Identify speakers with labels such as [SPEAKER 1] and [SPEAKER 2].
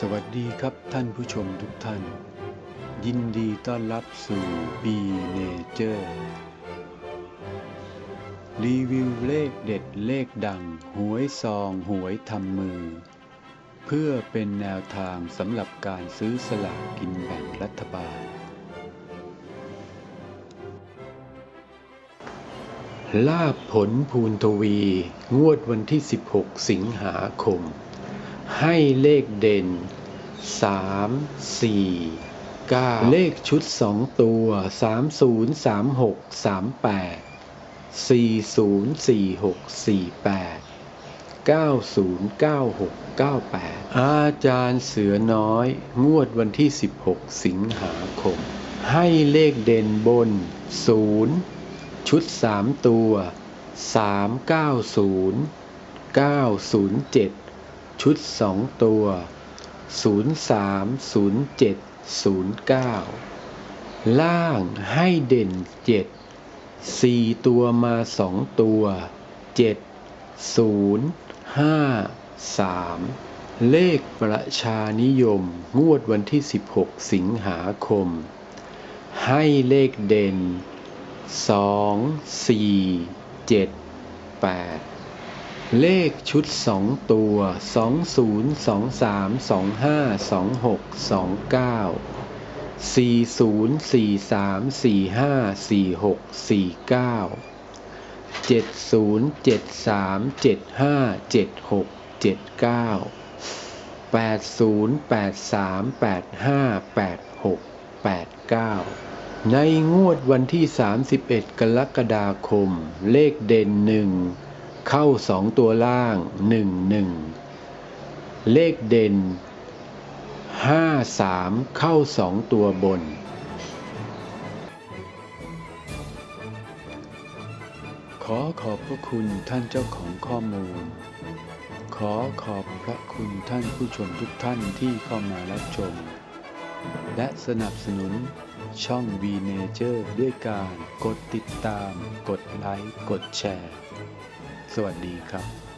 [SPEAKER 1] สวัสดีครับท่านผู้ชมทุกท่าน ยินดีต้อนรับสู่ B Nature รีวิวเลขเด็ดเลขดัง หวยซองหวยทำมือ เพื่อเป็นแนวทางสำหรับการซื้อสลากกินแบ่งรัฐบาล ลาบผลภูนทวี งวดวันที่ 16 สิงหาคม ให้เลขเด่น 3 4 9 เลขชุด 2 ตัว 30 36 38 40 46 48 90 96 98 อาจารย์เสือน้อย งวดวันที่ 16 สิงหาคม ให้เลขเด่นบน 0 ชุด 3 ตัว 390 907 ชุด2ตัว 030709 ล่างให้เด่น 7 4 ตัวมา2ตัว 7 0 5 3 เลขประชานิยม งวดวันที่ 16 สิงหาคม ให้เลขเด่นสองสี่ เลขชุดสองตัวสองศูนย์สองสามสองห้าสองหกสองเก้าสี่ศูนย์สี่สามสี่ห้าสี่หกสี่เก้าเจ็ดศูนย์เจ็ดสามเจ็ดห้าเจ็ดหกเจ็ดเก้าแปดศูนย์แปดสามแปดห้าแปดหกแปดเก้าในงวดวันที่31กรกฎาคม เลขเด่นหนึ่ง เข้าสองตัวล่างหนึ่งหนึ่งเลขเด่นห้าสามเข้าสองตัวบน ขอขอบพระคุณท่านเจ้าของข้อมูล ขอขอบพระคุณท่านผู้ชมทุกท่านที่เข้ามารับชม และสนับสนุนช่อง V Nature ด้วยการกดติดตาม กดไลค์ กดแชร์ สวัสดีครับ